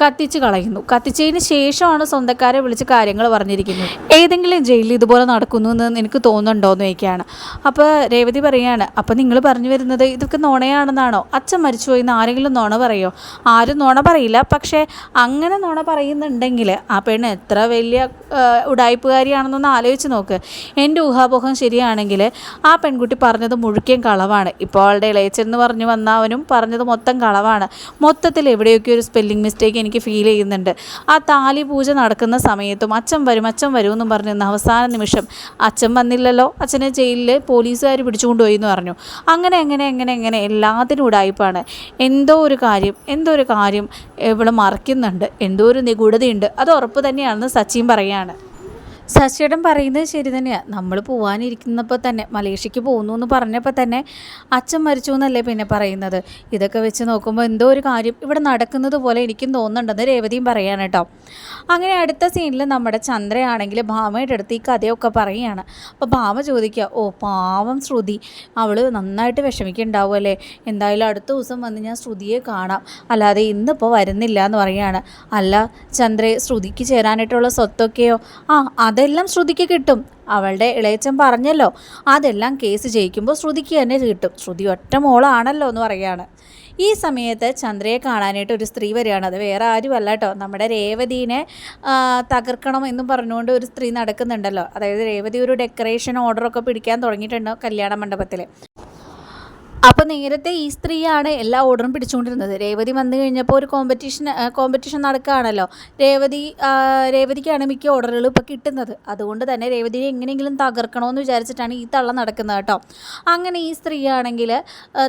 കത്തിച്ച് കളയുന്നു. കത്തിച്ചതിന് ശേഷമാണ് സ്വന്തക്കാരെ വിളിച്ച് കാര്യങ്ങൾ പറഞ്ഞിരിക്കുന്നത്. ഏതെങ്കിലും ജയിലിൽ ഇതുപോലെ നടക്കുന്നു എന്ന് എനിക്ക് തോന്നുന്നുണ്ടോ എന്ന് ചോദിക്കുകയാണ്. അപ്പോൾ രേവതി പറയാണ് അപ്പോൾ നിങ്ങൾ പറഞ്ഞു വരുന്നത് ഇതൊക്കെ നുണയാണെന്നാണോ? അച്ഛൻ മരിച്ചുപോയി എന്ന് ആരെങ്കിലും നുണ പറയോ? ആരും നുണ പറയില്ല. പക്ഷേ അങ്ങനെ നുണ പറയുന്നുണ്ടെങ്കിൽ ആ പെണ്ണ് എത്ര വലിയ ഉടായ്പുകാരിയാണെന്നൊന്ന് ആലോചിച്ച് നോക്ക്. എന്റെ ഊഹാപോഹം ശരിയാണെങ്കിൽ ആ പെൺകുട്ടി പറഞ്ഞത് മുഴുക്കിയും കളവാണ്. ഇപ്പോൾ അവളുടെ ഇളയച്ചെന്ന് പറഞ്ഞു വന്നവനും പറഞ്ഞത് മൊത്തം കളവാണ്. മൊത്തത്തിൽ എവിടെയൊക്കെ ഒരു സ്പെല്ലിംഗ് മിസ്റ്റേക്ക് എനിക്ക് ഫീൽ ചെയ്യുന്നുണ്ട്. ആ താലി പൂജ നടക്കുന്ന സമയത്തും അച്ഛൻ വരും അച്ഛൻ വരും എന്നും പറഞ്ഞു നിന്ന് അവസാന നിമിഷം അച്ഛൻ വന്നില്ലല്ലോ അച്ഛനെ ജയിലിൽ പോലീസുകാർ പിടിച്ചുകൊണ്ടുപോയി എന്ന് പറഞ്ഞു. അങ്ങനെ എങ്ങനെ എങ്ങനെ എങ്ങനെ എല്ലാത്തിനും ഉടായ്പാണ് എന്തോ ഒരു കാര്യം എന്തോ ഒരു കാര്യം ഇവിടെ മറയ്ക്കുന്നുണ്ട്. എന്തോ ഒരു നിഗൂഢതയുണ്ട്. അത് ഉറപ്പ് തന്നെയാണെന്ന് സച്ചിൻ പറയാണ്. ശശിയേട്ടൻ പറയുന്നത് ശരി തന്നെയാണ് നമ്മൾ പോകാനിരിക്കുന്നപ്പോൾ തന്നെ മലേഷ്യക്ക് പോകുന്നു എന്ന് പറഞ്ഞപ്പോൾ തന്നെ അച്ഛൻ മരിച്ചു എന്നല്ലേ പിന്നെ പറയുന്നത്. ഇതൊക്കെ വെച്ച് നോക്കുമ്പോൾ എന്തോ ഒരു കാര്യം ഇവിടെ നടക്കുന്നത് പോലെ എനിക്കും തോന്നുന്നുണ്ടെന്ന് രേവതിയും പറയാണ് കേട്ടോ. അങ്ങനെ അടുത്ത സീനിൽ നമ്മുടെ ചന്ദ്രയാണെങ്കിൽ ഭാമയുടെ അടുത്ത് ഈ കഥയൊക്കെ പറയുകയാണ്. അപ്പോൾ ഭാമ ചോദിക്കുക ഓ പാവം ശ്രുതി. അവൾ നന്നായിട്ട് വിഷമിക്കുന്നുണ്ടാവും അല്ലേ? എന്തായാലും അടുത്ത ദിവസം വന്ന് ഞാൻ ശ്രുതിയെ കാണാം. അല്ലാതെ ഇന്നിപ്പോൾ വരുന്നില്ല എന്ന് പറയുകയാണ്. അല്ല ചന്ദ്രയെ ശ്രുതിക്ക് ചേരാനായിട്ടുള്ള സ്വത്തൊക്കെയോ? ആ അതെല്ലാം ശ്രുതിക്ക് കിട്ടും. അവളുടെ ഇളയച്ചൻ പറഞ്ഞല്ലോ അതെല്ലാം കേസ് ജയിക്കുമ്പോൾ ശ്രുതിക്ക് തന്നെ കിട്ടും. ശ്രുതി ഒറ്റ മോളാണല്ലോ എന്ന് പറയുകയാണ്. ഈ സമയത്ത് ചന്ദ്രയെ കാണാനായിട്ട് ഒരു സ്ത്രീ വരികയാണ്. അത് വേറെ ആരുമല്ല കേട്ടോ. നമ്മുടെ രേവതീനെ തകർക്കണം എന്നും പറഞ്ഞുകൊണ്ട് ഒരു സ്ത്രീ നടക്കുന്നുണ്ടല്ലോ. അതായത് രേവതി ഒരു ഡെക്കറേഷൻ ഓർഡറൊക്കെ പിടിക്കാൻ തുടങ്ങിയിട്ടുണ്ട് കല്യാണ മണ്ഡപത്തിൽ അപ്പോൾ നേരത്തെ ഈ സ്ത്രീയാണ് എല്ലാ ഓർഡറും പിടിച്ചുകൊണ്ടിരുന്നത്. രേവതി വന്നു കഴിഞ്ഞപ്പോൾ ഒരു കോമ്പറ്റീഷൻ കോമ്പറ്റീഷൻ നടക്കുകയാണല്ലോ. രേവതി രേവതിക്കാണ് മിക്ക ഓർഡറുകളും ഇപ്പോൾ കിട്ടുന്നത്. അതുകൊണ്ട് തന്നെ രേവതിയെ എങ്ങനെയെങ്കിലും തകർക്കണമെന്ന് വിചാരിച്ചിട്ടാണ് ഈ തള്ള നടക്കുന്നത് കേട്ടോ. അങ്ങനെ ഈ സ്ത്രീയാണെങ്കിൽ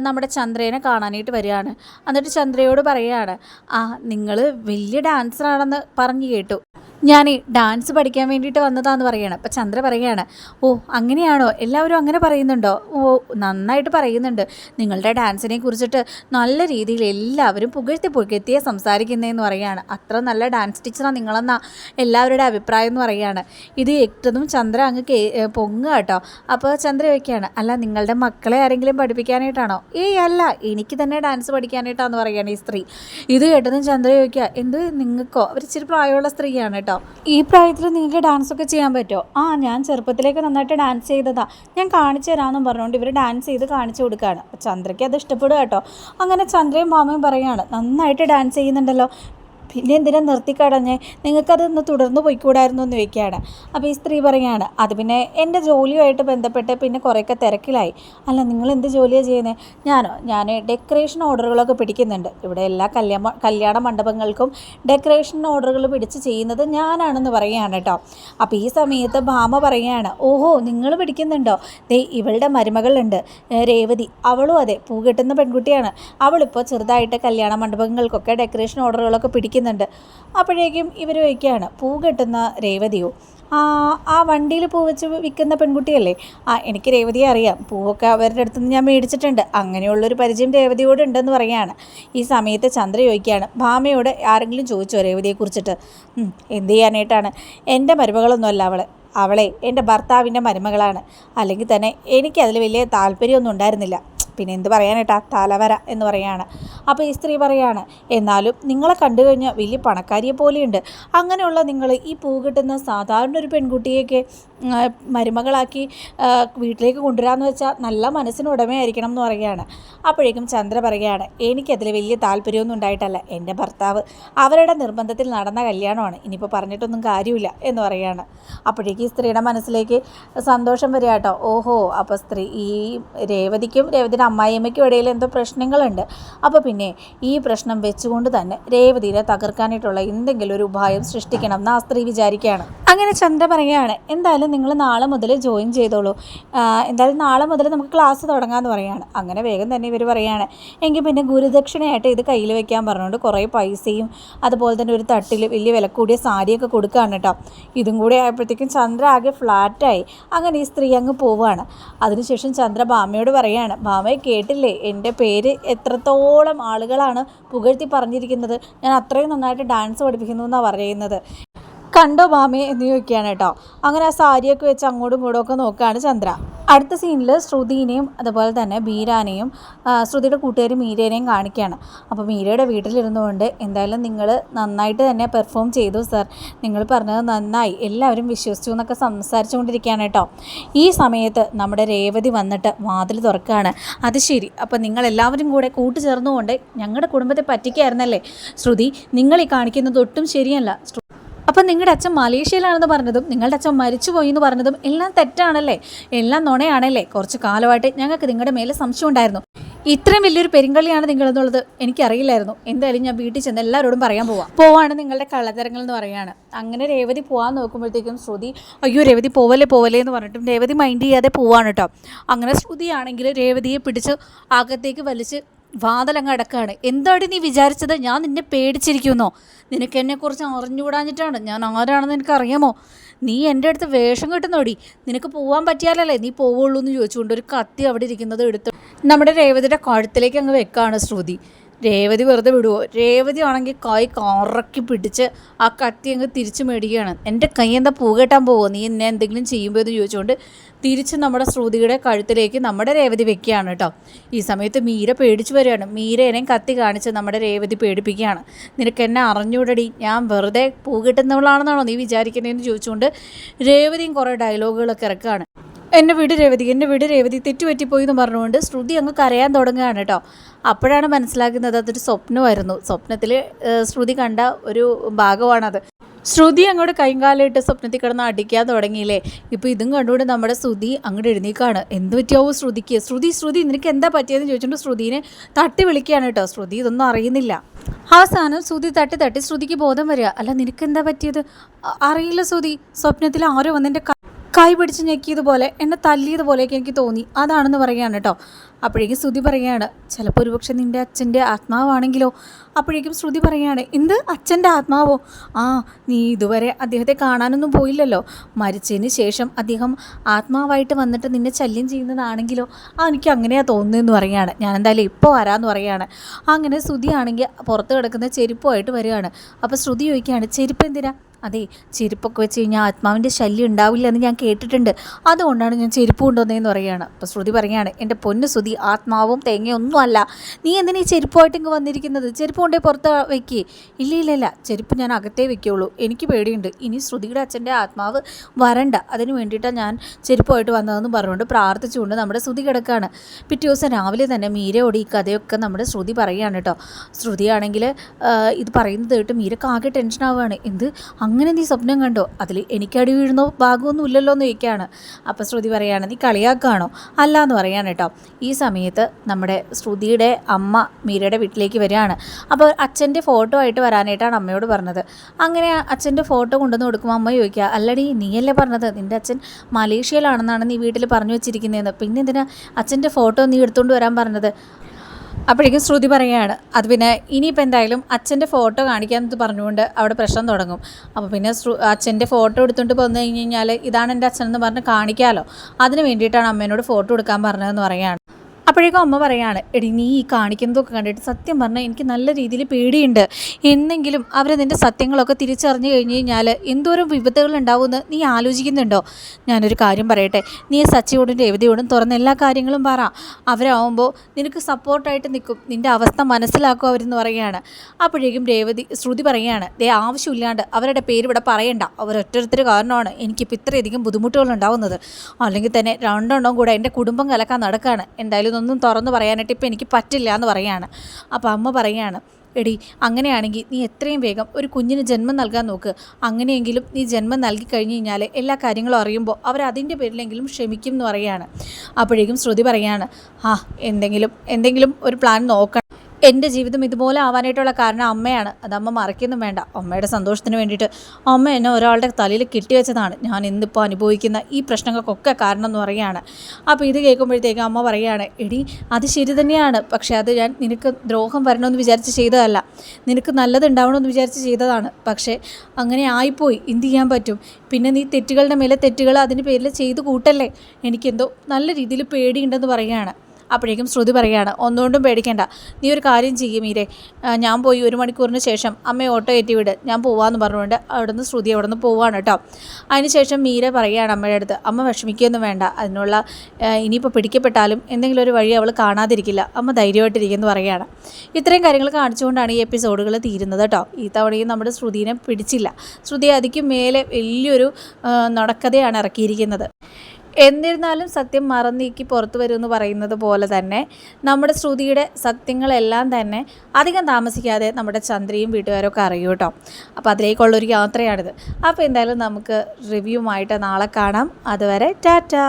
നമ്മുടെ ചന്ദ്രനെ കാണാനായിട്ട് വരികയാണ്. എന്നിട്ട് ചന്ദ്രയോട് പറയുകയാണ് ആ നിങ്ങൾ വലിയ ഡാൻസറാണെന്ന് പറഞ്ഞു കേട്ടു. ഞാൻ ഡാൻസ് പഠിക്കാൻ വേണ്ടിയിട്ട് വന്നതാന്ന് പറയുകയാണ് അപ്പം ചന്ദ്ര പറയുകയാണ് ഓ അങ്ങനെയാണോ? എല്ലാവരും അങ്ങനെ പറയുന്നുണ്ടോ? ഓ നന്നായിട്ട് പറയുന്നുണ്ട്. നിങ്ങളുടെ ഡാൻസിനെ കുറിച്ചിട്ട് നല്ല രീതിയിൽ എല്ലാവരും പുകഴ്ത്തി പുകഴ്ത്തിയേ സംസാരിക്കുന്നതെന്ന് പറയാണ്. അത്ര നല്ല ഡാൻസ് ടീച്ചറാണ് നിങ്ങളെന്നാ എല്ലാവരുടെ അഭിപ്രായം എന്ന് പറയാണ്. ഇത് എട്ടതും ചന്ദ്ര അങ്ങ് കേ പൊങ്ങുക കേട്ടോ. അപ്പോൾ ചന്ദ്ര ചോദിക്കുകയാണ് അല്ല നിങ്ങളുടെ മക്കളെ ആരെങ്കിലും പഠിപ്പിക്കാനായിട്ടാണോ? ഏയ് അല്ല എനിക്ക് തന്നെ ഡാൻസ് പഠിക്കാനായിട്ടാന്ന് പറയാണ് ഈ സ്ത്രീ. ഇത് കേട്ടതും ചന്ദ്ര ചോദിക്കുക എന്ത് നിങ്ങൾക്കോ? അവർ ഇച്ചിരി പ്രായമുള്ള സ്ത്രീയാണ് കേട്ടോ. ഈ പ്രായത്തിൽ നിങ്ങൾക്ക് ഡാൻസ് ഒക്കെ ചെയ്യാൻ പറ്റുമോ ആ ഞാൻ ചെറുപ്പത്തിലേക്ക് നന്നായിട്ട് ഡാൻസ് ചെയ്തതാ. ഞാൻ കാണിച്ചു തരാമെന്നും പറഞ്ഞുകൊണ്ട് ഇവർ ഡാൻസ് ചെയ്ത് കാണിച്ചു കൊടുക്കുകയാണ് ചന്ദ്രയ്ക്ക് അത് ഇഷ്ടപ്പെടുക കേട്ടോ. അങ്ങനെ ചന്ദ്രയും മാമയും പറയുകയാണ് നന്നായിട്ട് ഡാൻസ് ചെയ്യുന്നുണ്ടല്ലോ. പിന്നെ എന്തിനാ നിർത്തിക്കടഞ്ഞ് നിങ്ങൾക്കതൊന്ന് തുടർന്ന് പോയിക്കൂടായിരുന്നു എന്ന് ചോദിക്കുകയാണ്. അപ്പോൾ ഈ സ്ത്രീ പറയുകയാണ് അത് പിന്നെ എന്റെ ജോലിയുമായിട്ട് ബന്ധപ്പെട്ട് പിന്നെ കുറേയൊക്കെ തിരക്കിലായി. അല്ല നിങ്ങൾ എന്ത് ജോലിയാണ് ചെയ്യുന്നത് ഞാനോ? ഞാൻ ഡെക്കറേഷൻ ഓർഡറുകളൊക്കെ പിടിക്കുന്നുണ്ട്. ഇവിടെ എല്ലാ കല്യാണ കല്യാണ മണ്ഡപങ്ങൾക്കും ഡെക്കറേഷൻ ഓർഡറുകൾ പിടിച്ച് ചെയ്യുന്നത് ഞാനാണെന്ന് പറയുകയാണ് കേട്ടോ. അപ്പോൾ ഈ സമയത്ത് ഭാമ പറയുകയാണ് ഓഹോ നിങ്ങൾ പിടിക്കുന്നുണ്ടോ? ദേ ഇവളുടെ മരുമകളുണ്ട്. രേവതി അവളും അതെ പൂ കെട്ടുന്ന പെൺകുട്ടിയാണ്. അവളിപ്പോൾ ചെറുതായിട്ട് കല്യാണ മണ്ഡപങ്ങൾക്കൊക്കെ ഡെക്കറേഷൻ ഓർഡറുകളൊക്കെ പിടിക്കുന്നുണ്ട് അപ്പോഴേക്കും ഇവർ വയ്ക്കുകയാണ് പൂ കെട്ടുന്ന രേവതിയോ? ആ വണ്ടിയിൽ പൂ വെച്ച് വിൽക്കുന്ന പെൺകുട്ടിയല്ലേ? ആ എനിക്ക് രേവതിയെ അറിയാം. പൂവൊക്കെ അവരുടെ അടുത്ത് നിന്ന് ഞാൻ മേടിച്ചിട്ടുണ്ട്. അങ്ങനെയുള്ളൊരു പരിചയം രേവതിയോട് ഉണ്ടെന്ന് പറയുകയാണ് ഈ സമയത്ത് ചന്ദ്ര ചോദിക്കുകയാണ് ഭാമയോട് ആരെങ്കിലും ചോദിച്ചോ രേവതിയെക്കുറിച്ചിട്ട്? എന്ത് ചെയ്യാനായിട്ടാണ്? എന്റെ മരുമകളൊന്നുമല്ല അവൾ അവളെ എന്റെ ഭർത്താവിന്റെ മരുമകളാണ്. അല്ലെങ്കിൽ തന്നെ എനിക്കതിൽ വലിയ താല്പര്യമൊന്നും ഉണ്ടായിരുന്നില്ല. പിന്നെ എന്ത് പറയാനേട്ടാ തലവര എന്ന് പറയാണ്. അപ്പോൾ ഈ സ്ത്രീ പറയാണ് എന്നാലും നിങ്ങളെ കണ്ടു കഴിഞ്ഞാൽ വലിയ പണക്കാരിയെ പോലെയുണ്ട്. അങ്ങനെയുള്ള നിങ്ങൾ ഈ പൂ കിട്ടുന്ന സാധാരണ ഒരു പെൺകുട്ടിയൊക്കെ മരുമകളാക്കി വീട്ടിലേക്ക് കൊണ്ടുവരാമെന്ന് വെച്ചാൽ നല്ല മനസ്സിന് ഉടമയായിരിക്കണം എന്ന് പറയുകയാണ് അപ്പോഴേക്കും ചന്ദ്ര പറയുകയാണ് എനിക്കതിൽ വലിയ താല്പര്യമൊന്നും ഉണ്ടായിട്ടല്ല. എന്റെ ഭർത്താവ് അവരുടെ നിർബന്ധത്തിൽ നടന്ന കല്യാണമാണ്. ഇനിയിപ്പോൾ പറഞ്ഞിട്ടൊന്നും കാര്യമില്ല എന്ന് പറയുകയാണ് അപ്പോഴേക്ക് ഈ സ്ത്രീയുടെ മനസ്സിലേക്ക് സന്തോഷം വരിക കേട്ടോ. ഓഹോ അപ്പോൾ സ്ത്രീ ഈ രേവതിക്കും രേവതിയുടെ അമ്മായിയമ്മയ്ക്കും ഇടയിൽ എന്തോ പ്രശ്നങ്ങളുണ്ട്. അപ്പോൾ പിന്നെ ഈ പ്രശ്നം വെച്ചുകൊണ്ട് തന്നെ രേവതിയെ തകർക്കാനായിട്ടുള്ള എന്തെങ്കിലും ഒരു ഉപായം സൃഷ്ടിക്കണം എന്ന് ആ സ്ത്രീ വിചാരിക്കുകയാണ്. അങ്ങനെ ചന്ദ്ര പറയുകയാണ് എന്തായാലും നിങ്ങൾ നാളെ മുതൽ ജോയിൻ ചെയ്തോളൂ. എന്തായാലും നാളെ മുതൽ നമുക്ക് ക്ലാസ് തുടങ്ങാമെന്ന് പറയുകയാണ്. അങ്ങനെ വേഗം തന്നെ ഇവർ പറയുകയാണ് എങ്കിൽ പിന്നെ ഗുരുദക്ഷിണയായിട്ട് ഇത് കയ്യിൽ വെക്കാൻ പറഞ്ഞുകൊണ്ട് കുറേ പൈസയും അതുപോലെ തന്നെ ഒരു തട്ടിൽ വലിയ വില കൂടിയ സാരിയൊക്കെ കൊടുക്കുകയാണ് കേട്ടോ. ഇതും കൂടി ആയപ്പോഴത്തേക്കും ചന്ദ്ര ആകെ ഫ്ലാറ്റായി അങ്ങനെ ഈ സ്ത്രീ അങ്ങ് പോവുകയാണ്. അതിനുശേഷം ചന്ദ്ര ഭാമയോട് പറയുകയാണ് ഭാമയെ കേട്ടില്ലേ? എന്റെ പേര് എത്രത്തോളം ആളുകളാണ് പുകഴ്ത്തി പറഞ്ഞിരിക്കുന്നത്. ഞാൻ അത്രയും നന്നായിട്ട് ഡാൻസ് പഠിപ്പിക്കുന്നു എന്നാണ് പറയുന്നത്. കണ്ടോ മാമി എന്ന് ചോദിക്കുകയാണ് കേട്ടോ. അങ്ങനെ ആ സാരിയൊക്കെ വെച്ച് അങ്ങോട്ടും ഇങ്ങോട്ടും ഒക്കെ നോക്കുകയാണ് ചന്ദ്ര. അടുത്ത സീനിൽ ശ്രുതിനെയും അതുപോലെ തന്നെ ബീരാനെയും ശ്രുതിയുടെ കൂട്ടുകാരും മീരേനെയും കാണിക്കുകയാണ്. അപ്പോൾ മീരയുടെ വീട്ടിലിരുന്നുകൊണ്ട് എന്തായാലും നിങ്ങൾ നന്നായിട്ട് തന്നെ പെർഫോം ചെയ്തു സർ. നിങ്ങൾ പറഞ്ഞത് നന്നായി. എല്ലാവരും വിശ്വസിച്ചു എന്നൊക്കെ സംസാരിച്ചുകൊണ്ടിരിക്കുകയാണ് കേട്ടോ. ഈ സമയത്ത് നമ്മുടെ രേവതി വന്നിട്ട് വാതിൽ തുറക്കുകയാണ്. അത് ശരി. അപ്പോൾ നിങ്ങളെല്ലാവരും കൂടെ കൂട്ടുചേർന്നുകൊണ്ട് ഞങ്ങളുടെ കുടുംബത്തെ പറ്റിക്കായിരുന്നല്ലേ? ശ്രുതി നിങ്ങൾ ഈ കാണിക്കുന്നത് ഒട്ടും ശരിയല്ല. ശ്രു- അപ്പം നിങ്ങളുടെ അച്ഛൻ മലേഷ്യയിലാണെന്ന് പറഞ്ഞതും നിങ്ങളുടെ അച്ഛൻ മരിച്ചുപോയി എന്ന് പറഞ്ഞതും എല്ലാം തെറ്റാണല്ലേ? എല്ലാം നുണയാണല്ലേ? കുറച്ച് കാലമായിട്ട് ഞങ്ങൾക്ക് നിങ്ങളുടെ മേലെ സംശയം ഉണ്ടായിരുന്നു. ഇത്രയും വലിയൊരു പെരുങ്കളിയാണ് നിങ്ങളെന്നുള്ളത് എനിക്കറിയില്ലായിരുന്നു. എന്തായാലും ഞാൻ വീട്ടിൽ ചെന്ന് എല്ലാവരോടും പറയാൻ പോവാം. പോവാണ് നിങ്ങളുടെ കള്ളത്തരങ്ങൾ എന്ന് പറയാണ്. അങ്ങനെ രേവതി പോകാൻ നോക്കുമ്പോഴത്തേക്കും ശ്രുതി അയ്യോ രേവതി പോവല്ലേ പോവല്ലേ എന്ന് പറഞ്ഞിട്ടും രേവതി മൈൻഡ് ചെയ്യാതെ പോവാണ് കേട്ടോ. അങ്ങനെ ശ്രുതിയാണെങ്കിൽ രേവതിയെ പിടിച്ച് അകത്തേക്ക് വലിച്ച് വാതലങ്ങ് അടക്കാണ് എന്താടി നീ വിചാരിച്ചത്? ഞാൻ നിന്നെ പേടിച്ചിരിക്കുന്നോ. നിനക്ക് എന്നെക്കുറിച്ച് അറിഞ്ഞുകൂടാഞ്ഞിട്ടാണ്. ഞാൻ ആരാണെന്ന് എനിക്കറിയാമോ നീ എന്റെ അടുത്ത് വേഷം കിട്ടുന്നോടി. നിനക്ക് പോകാൻ പറ്റിയാലല്ലേ നീ പോവുള്ളൂ എന്ന് ചോദിച്ചുകൊണ്ട് ഒരു കത്തി അവിടെ ഇരിക്കുന്നത് എടുത്ത് നമ്മുടെ രേവതിയുടെ കഴുത്തിലേക്ക് അങ്ങ് വെക്കാണ് ശ്രുതി. രേവതി വെറുതെ വിടുവോ? രേവതി ആണെങ്കിൽ കൈ കറക്കി പിടിച്ച് ആ കത്തി അങ്ങ് തിരിച്ചു മേടിക്കുകയാണ്. എന്റെ കൈ എന്താ പൂ കെട്ടാൻ പോവോ? നീ എന്നെ എന്തെങ്കിലും ചെയ്യുമ്പോൾ എന്ന് ചോദിച്ചുകൊണ്ട് തിരിച്ച് നമ്മുടെ ശ്രുതിയുടെ കഴുത്തിലേക്ക് നമ്മുടെ രേവതി വെക്കുകയാണ് കേട്ടോ. ഈ സമയത്ത് മീര പേടിച്ചു വരികയാണ്. മീരേനെയും കത്തി കാണിച്ച് നമ്മുടെ രേവതി പേടിപ്പിക്കുകയാണ്. നിനക്ക് എന്നെ അറിഞ്ഞൂടടി? ഞാൻ വെറുതെ പൂ കിട്ടുന്നവളാണെന്നാണോ നീ വിചാരിക്കുന്നതെന്ന് ചോദിച്ചുകൊണ്ട് രേവതിയും കുറേ ഡയലോഗുകളൊക്കെ ഇറക്കുകയാണ്. എന്നെ വിട് രേവതി എന്റെ വിട് രേവതി തെറ്റുപറ്റിപ്പോയി എന്ന് പറഞ്ഞുകൊണ്ട് ശ്രുതി അങ്ങ് കരയാൻ തുടങ്ങുകയാണ് കേട്ടോ. അപ്പോഴാണ് മനസ്സിലാക്കുന്നത് അതൊരു സ്വപ്നമായിരുന്നു. സ്വപ്നത്തിൽ ശ്രുതി കണ്ട ഒരു ഭാഗമാണത്. ശ്രുതി അങ്ങോട്ട് കൈകാലിട്ട് സ്വപ്നത്തിൽ കിടന്ന് അടിക്കാൻ തുടങ്ങിയില്ലേ? ഇപ്പോൾ ഇതും കണ്ടുകൊണ്ട് നമ്മുടെ ശ്രുതി അങ്ങോട്ട് എഴുന്നേക്കാണ്. എന്ത് പറ്റിയാവോ ശ്രുതിക്ക്? ശ്രുതി ശ്രുതി നിനക്ക് എന്താ പറ്റിയതെന്ന് ചോദിച്ചുകൊണ്ട് ശ്രുതിനെ തട്ടി വിളിക്കുകയാണ് കേട്ടോ. ശ്രുതി ഇതൊന്നും അറിയുന്നില്ല. അവസാനം ശ്രുതി തട്ടി തട്ടി ശ്രുതിക്ക് ബോധം വരിക. അല്ല നിനക്ക് എന്താ പറ്റിയത്? അറിയില്ല ശ്രുതി. സ്വപ്നത്തിൽ ആരോ വന്നെന്റെ കൈ പിടിച്ച് ഞെക്കിയതുപോലെ എന്നെ തല്ലിയതുപോലെയൊക്കെ എനിക്ക് തോന്നി. അതാണെന്ന് പറയുകയാണ് കേട്ടോ. അപ്പോഴേക്കും ശ്രുതി പറയുകയാണ് ചിലപ്പോൾ ഒരുപക്ഷെ നിന്റെ അച്ഛന്റെ ആത്മാവാണെങ്കിലോ? അപ്പോഴേക്കും ശ്രുതി പറയുകയാണ് എന്ത്? അച്ഛന്റെ ആത്മാവോ? ആ നീ ഇതുവരെ അദ്ദേഹത്തെ കാണാനൊന്നും പോയില്ലല്ലോ. മരിച്ചതിന് ശേഷം അദ്ദേഹം ആത്മാവായിട്ട് വന്നിട്ട് നിന്നെ ശല്യം ചെയ്യുന്നതാണെങ്കിലോ? ആ എനിക്ക് അങ്ങനെയാണ് തോന്നുന്നതെന്ന് പറയുകയാണ് ഞാൻ എന്തായാലും ഇപ്പോൾ വരാമെന്ന് പറയുകയാണ് അങ്ങനെ ശ്രുതി ആണെങ്കിൽ പുറത്ത് കിടക്കുന്ന ചെരുപ്പുമായിട്ട് വരികയാണ്. അപ്പോൾ ശ്രുതി ചോദിക്കുകയാണ് ചെരുപ്പ് എന്തിനാ? അതെ ചെരുപ്പൊക്കെ വെച്ച് കഴിഞ്ഞാൽ ആത്മാവിന്റെ ശല്യം ഉണ്ടാവില്ല എന്ന് ഞാൻ കേട്ടിട്ടുണ്ട്. അതുകൊണ്ടാണ് ഞാൻ ചെരുപ്പ് കൊണ്ടുവന്നതെന്ന് പറയുകയാണ്. അപ്പോൾ ശ്രുതി പറയുകയാണ് എന്റെ പൊന്ന് ശ്രുതി ആത്മാവും തേങ്ങയൊന്നും അല്ല. നീ എന്തിനാ ഈ ചെരുപ്പുമായിട്ട് ഇങ്ങ് വന്നിരിക്കുന്നത്? ചെരുപ്പ് കൊണ്ടേ പുറത്ത് വയ്ക്കേ ഇല്ല ഇല്ല ഇല്ല. ചെരുപ്പ് ഞാൻ അകത്തേ വയ്ക്കുള്ളൂ എനിക്ക് പേടിയുണ്ട്. ഇനി ശ്രുതിയുടെ അച്ഛന്റെ ആത്മാവ് വരണ്ട. അതിന് വേണ്ടിയിട്ടാണ് ഞാൻ ചെരുപ്പുമായിട്ട് വന്നതെന്ന് പറഞ്ഞുകൊണ്ട് പ്രാർത്ഥിച്ചുകൊണ്ട് നമ്മുടെ ശ്രുതി കിടക്കുകയാണ് പിറ്റേ ദിവസം രാവിലെ തന്നെ മീരയോട് ഈ കഥയൊക്കെ നമ്മുടെ ശ്രുതി പറയുകയാണ് കേട്ടോ. ശ്രുതിയാണെങ്കിൽ ഇത് പറയുന്നത് കേട്ട് മീരക്കാകെ ടെൻഷനാവുകയാണ്. എന്ത്? അങ്ങനെ നീ സ്വപ്നം കണ്ടോ? അതിൽ എനിക്കടി വീഴുന്നോ? ഭാഗമൊന്നും ഇല്ലല്ലോ എന്ന് ചോദിക്കുകയാണ്. അപ്പോൾ ശ്രുതി പറയാണ് നീ കളിയാക്കാണോ? അല്ല എന്ന് പറയാണ് കേട്ടോ. ഈ സമയത്ത് നമ്മുടെ ശ്രുതിയുടെ അമ്മ മീരയുടെ വീട്ടിലേക്ക് വരികയാണ്. അപ്പോൾ അച്ഛന്റെ ഫോട്ടോ ആയിട്ട് വരാനായിട്ടാണ് അമ്മയോട് പറഞ്ഞത്. അങ്ങനെ അച്ഛന്റെ ഫോട്ടോ കൊണ്ടുവന്ന് കൊടുക്കുമ്പോൾ അമ്മ ചോദിക്കുക അല്ലടി നീയല്ലേ പറഞ്ഞത്? നിന്റെ അച്ഛൻ മലേഷ്യയിലാണെന്നാണ് നീ വീട്ടിൽ പറഞ്ഞു വെച്ചിരിക്കുന്നതെന്ന്. പിന്നെ എന്തിനാ അച്ഛന്റെ ഫോട്ടോ നീ എടുത്തുകൊണ്ട് വരാൻ പറഞ്ഞത്? അപ്പോഴേക്കും ശ്രുതി പറയുകയാണ് അത് പിന്നെ ഇനിയിപ്പോൾ എന്തായാലും അച്ഛന്റെ ഫോട്ടോ കാണിക്കാമെന്ന് പറഞ്ഞുകൊണ്ട് അവിടെ പ്രശ്നം തുടങ്ങും. അപ്പോൾ പിന്നെ അച്ഛന്റെ ഫോട്ടോ എടുത്തുകൊണ്ട് പോന്നു കഴിഞ്ഞ് കഴിഞ്ഞാൽ ഇതാണ് എന്റെ അച്ഛനെന്ന് പറഞ്ഞ് കാണിക്കാമല്ലോ അതിന് വേണ്ടിയിട്ടാണ് അമ്മേനോട് ഫോട്ടോ എടുക്കാൻ പറഞ്ഞതെന്ന് പറയുകയാണ്. അപ്പോഴേക്കും അമ്മ പറയാണ് എടി നീ ഈ കാണിക്കുന്നതൊക്കെ കണ്ടിട്ട് സത്യം പറഞ്ഞാൽ എനിക്ക് നല്ല രീതിയിൽ പേടിയുണ്ട്. എന്നെങ്കിലും അവർ നിന്റെ സത്യങ്ങളൊക്കെ തിരിച്ചറിഞ്ഞു കഴിഞ്ഞ് കഴിഞ്ഞാൽ എന്തോരം വിപത്തുകൾ ഉണ്ടാവുമെന്ന് നീ ആലോചിക്കുന്നുണ്ടോ? ഞാനൊരു കാര്യം പറയട്ടെ നീ സച്ചിയോടും രേവതിയോടും തുറന്ന എല്ലാ കാര്യങ്ങളും പറ. അവരാവുമ്പോൾ നിനക്ക് സപ്പോർട്ടായിട്ട് നിൽക്കും. നിന്റെ അവസ്ഥ മനസ്സിലാക്കും അവരെന്ന് പറയുകയാണ്. അപ്പോഴേക്കും രേവതി ശ്രുതി പറയുകയാണ് ദേ ആവശ്യമില്ലാണ്ട് അവരുടെ പേര് ഇവിടെ പറയണ്ട. അവരൊറ്റൊരുത്തർ കാരണമാണ് എനിക്കിപ്പോൾ ഇത്രയധികം ബുദ്ധിമുട്ടുകൾ ഉണ്ടാവുന്നത്. അല്ലെങ്കിൽ തന്നെ രണ്ടെണ്ണം കൂടെ എന്റെ കുടുംബം കലക്കാൻ നടക്കുകയാണ് എന്തായാലും ഇതൊന്നും തുറന്നു പറയാനായിട്ട് ഇപ്പം എനിക്ക് പറ്റില്ല എന്ന് പറയാണ്. അപ്പോൾ അമ്മ പറയാണ് എടി അങ്ങനെയാണെങ്കിൽ നീ എത്രയും വേഗം ഒരു കുഞ്ഞിന് ജന്മം നൽകാൻ നോക്ക്. അങ്ങനെയെങ്കിലും നീ ജന്മം നൽകി കഴിഞ്ഞ് കഴിഞ്ഞാൽ എല്ലാ കാര്യങ്ങളും അറിയുമ്പോൾ അവർ അതിന്റെ പേരിലെങ്കിലും ക്ഷമിക്കും എന്ന് പറയുകയാണ് അപ്പോഴേക്കും ശ്രുതി പറയാണ് ആ എന്തെങ്കിലും എന്തെങ്കിലും ഒരു പ്ലാൻ നോക്കണം എന്റെ ജീവിതം ഇതുപോലെ ആവാനായിട്ടുള്ള കാരണം അമ്മയാണ്. അത് അമ്മ മറക്കൊന്നും വേണ്ട. അമ്മയുടെ സന്തോഷത്തിന് വേണ്ടിയിട്ട് അമ്മ എന്നെ ഒരാളുടെ തലയിൽ കെട്ടിവെച്ചതാണ് ഞാൻ ഇന്നിപ്പോൾ അനുഭവിക്കുന്ന ഈ പ്രശ്നങ്ങൾക്കൊക്കെ കാരണം എന്ന് പറയുകയാണ്. അപ്പോൾ ഇത് കേൾക്കുമ്പോഴത്തേക്കും അമ്മ പറയുകയാണ് എടി അത് ശരി തന്നെയാണ്. പക്ഷേ അത് ഞാൻ നിനക്ക് ദ്രോഹം വരണമെന്ന് വിചാരിച്ച് ചെയ്തതല്ല. നിനക്ക് നല്ലത് ഉണ്ടാവണമെന്ന് വിചാരിച്ച് ചെയ്തതാണ്. പക്ഷേ അങ്ങനെ ആയിപ്പോയി. എന്ത് ചെയ്യാൻ പറ്റും? പിന്നെ നീ തെറ്റുകളുടെ മേലെ തെറ്റുകൾ അതിന്റെ പേരിൽ ചെയ്ത് കൂട്ടല്ലേ? എനിക്കെന്തോ നല്ല രീതിയിൽ പേടിയുണ്ടെന്ന് പറയുകയാണ്. അപ്പോഴേക്കും ശ്രുതി പറയുകയാണ് ഒന്നുകൊണ്ടും പേടിക്കേണ്ട. നീ ഒരു കാര്യം ചെയ്യും മീരെ. ഞാൻ പോയി ഒരു മണിക്കൂറിന് ശേഷം അമ്മയെ ഓട്ടോ കയറ്റി വിട്. ഞാൻ പോവാന്ന് പറഞ്ഞുകൊണ്ട് അവിടുന്ന് ശ്രുതി അവിടെ നിന്ന് പോവാണ് കേട്ടോ. അതിനുശേഷം മീര പറയുകയാണ് അമ്മയുടെ അടുത്ത് അമ്മ വിഷമിക്കുകയൊന്നും വേണ്ട. അതിനുള്ള ഇനിയിപ്പോൾ പിടിക്കപ്പെട്ടാലും എന്തെങ്കിലും ഒരു വഴി അവൾ കാണാതിരിക്കില്ല. അമ്മ ധൈര്യമായിട്ടിരിക്കുമെന്ന് പറയുകയാണ്. ഇത്രയും കാര്യങ്ങൾ കാണിച്ചുകൊണ്ടാണ് ഈ എപ്പിസോഡുകൾ തീരുന്നത് കേട്ടോ. ഈ തവണയും നമ്മുടെ ശ്രുതിനെ പിടിച്ചില്ല. ശ്രുതി അതിക്കും മേലെ വലിയൊരു നടക്കഥയാണ് ഇറക്കിയിരിക്കുന്നത്. എന്നിരുന്നാലും സത്യം മറന്നീക്കി പുറത്തു വരുമെന്ന് പറയുന്നത് പോലെ തന്നെ നമ്മുടെ ശ്രുതിയുടെ സത്യങ്ങളെല്ലാം തന്നെ അധികം താമസിക്കാതെ നമ്മുടെ ചന്ദ്രയും വീട്ടുകാരൊക്കെ അറിയൂ കേട്ടോ. അപ്പോൾ അതിലേക്കുള്ളൊരു യാത്രയാണിത്. അപ്പോൾ എന്തായാലും നമുക്ക് റിവ്യൂമായിട്ട് നാളെ കാണാം. അതുവരെ ടാറ്റാ.